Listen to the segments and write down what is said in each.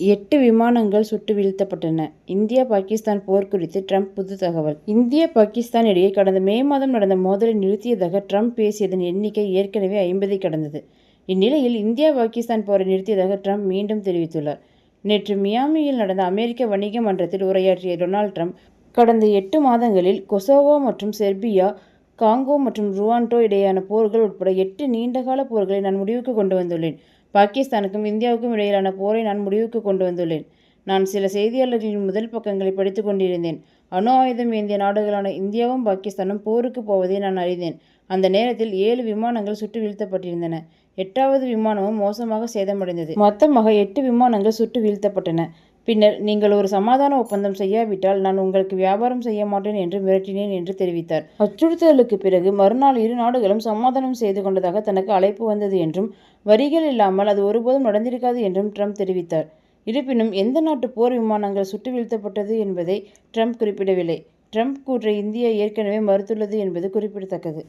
எட்டு விமானங்கள் சுட்டு வீழ்த்தப்பட்டன இந்தியா பாகிஸ்தான் போர் குறித்து ட்ரம்ப் புது தகவல் இந்தியா பாகிஸ்தான் இடையே கடந்த மே மாதம் நடந்த மோதலை நிறுத்தியதாக ட்ரம்ப் பேசியதன் எண்ணிக்கை ஏற்கனவே ஐம்பதை கடந்தது. இந்நிலையில் இந்தியா பாகிஸ்தான் போரை நிறுத்தியதாக ட்ரம்ப் மீண்டும் தெரிவித்துள்ளார். நேற்று மியாமியில் நடந்த அமெரிக்க வணிக மன்றத்தில் உரையாற்றிய டொனால்ட் ட்ரம்ப் கடந்த எட்டு மாதங்களில் கொசோவோ மற்றும் செர்பியா காங்கோ மற்றும் ருவாண்டோ இடையேயான போர்கள் உட்பட எட்டு நீண்டகால போர்களை நான் முடிவுக்கு கொண்டு வந்துள்ளேன். பாகிஸ்தானுக்கும் இந்தியாவுக்கும் இடையிலான போரை நான் முடிவுக்கு கொண்டு வந்துள்ளேன். நான் சில செய்தியாளர்களின் முதல் பக்கங்களை படித்துக் கொண்டிருந்தேன். அணு ஆயுதம் ஏந்திய நாடுகளான இந்தியாவும் பாகிஸ்தானும் போருக்கு போவதை நான் அறிந்தேன். அந்த நேரத்தில் ஏழு விமானங்கள் சுட்டு வீழ்த்தப்பட்டிருந்தன. எட்டாவது விமானமும் மோசமாக சேதமடைந்தது. மொத்தமாக எட்டு விமானங்கள் சுட்டு வீழ்த்தப்பட்டன. பின்னர் நீங்கள் ஒரு சமாதான ஒப்பந்தம் செய்யாவிட்டால் நான் உங்களுக்கு வியாபாரம் செய்ய மாட்டேன் என்று மிரட்டினேன் என்று தெரிவித்தார். அச்சுறுத்தலுக்கு பிறகு மறுநாள் இரு நாடுகளும் சமாதானம் செய்து கொண்டதாக தனக்கு அழைப்பு வந்தது என்றும் வரிகள் இல்லாமல் அது ஒருபோதும் நடந்திருக்காது என்றும் ட்ரம்ப் தெரிவித்தார். இருப்பினும் எந்த நாட்டு போர் விமானங்கள் சுட்டு வீழ்த்தப்பட்டது என்பதை ட்ரம்ப் குறிப்பிடவில்லை. ட்ரம்ப் கூற்றை இந்தியா ஏற்கனவே மறுத்துள்ளது என்பது குறிப்பிடத்தக்கது.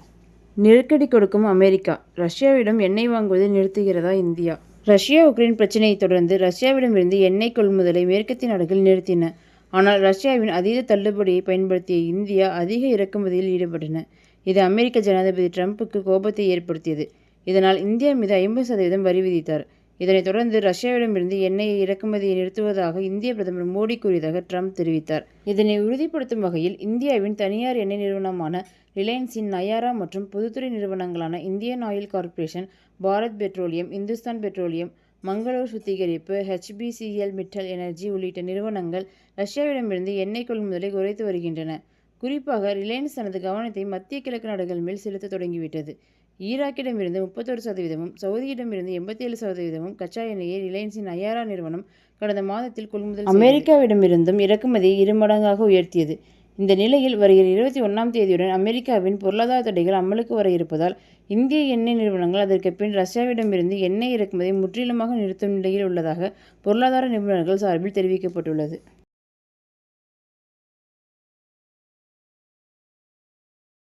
நெருக்கடி கொடுக்கும் அமெரிக்கா ரஷ்யாவிடம் எண்ணெய் வாங்குவதை நிறுத்துகிறதா இந்தியா? ரஷ்யா உக்ரைன் பிரச்னையை தொடர்ந்து ரஷ்யாவிடமிருந்து எண்ணெய் கொள்முதலை மேற்கத்திய நாடுகள் நிறுத்தின. ஆனால் ரஷ்யாவின் அதீத தள்ளுபடியை பயன்படுத்திய இந்தியா அதிக இறக்குமதியில் ஈடுபட்டன. இது அமெரிக்க ஜனாதிபதி ட்ரம்ப்புக்கு கோபத்தை ஏற்படுத்தியது. இதனால் இந்தியா மீது ஐம்பது சதவீதம் வரி விதித்தார். இதனைத் தொடர்ந்து ரஷ்யாவிடமிருந்து எண்ணெயை இறக்குமதியை நிறுத்துவதாக இந்திய பிரதமர் மோடி கூறியதாக ட்ரம்ப் தெரிவித்தார். இதனை உறுதிப்படுத்தும் வகையில் இந்தியாவின் தனியார் எண்ணெய் நிறுவனமான ரிலையன்ஸின் நயாரா மற்றும் பொதுத்துறை நிறுவனங்களான Indian oil corporation Bharat petroleum Hindustan petroleum Mangalore சுத்திகரிப்பு ஹெச்பிசிஎல் மிட்டல் எனர்ஜி உள்ளிட்ட நிறுவனங்கள் ரஷ்யாவிடமிருந்து எண்ணெய் கொள்முதலை குறைத்து வருகின்றன. குறிப்பாக ரிலையன்ஸ் தனது கவனத்தை மத்திய கிழக்கு நாடுகள் மேல் செலுத்த தொடங்கிவிட்டது. ஈராக்கிடமிருந்து முப்பத்தொரு சதவீதமும் சவுதியிடமிருந்து எண்பத்தேழு சதவீதமும் கச்சா எண்ணெயை ரிலையன்ஸின் நயாரா நிறுவனம் கடந்த மாதத்தில் கொள்முதல் அமெரிக்காவிடமிருந்தும் இறக்குமதியை இருமடங்காக உயர்த்தியது. இந்த நிலையில் வருகிற இருபத்தி ஒன்றாம் தேதியுடன் அமெரிக்காவின் பொருளாதார தடைகள் அமலுக்கு வர இருப்பதால் இந்திய எண்ணெய் நிறுவனங்கள் அதற்கு பின் ரஷ்யாவிடமிருந்து எண்ணெய் இறக்குமதியை முற்றிலுமாக நிறுத்தும் நிலையில் உள்ளதாக பொருளாதார நிபுணர்கள் சார்பில் தெரிவிக்கப்பட்டுள்ளது.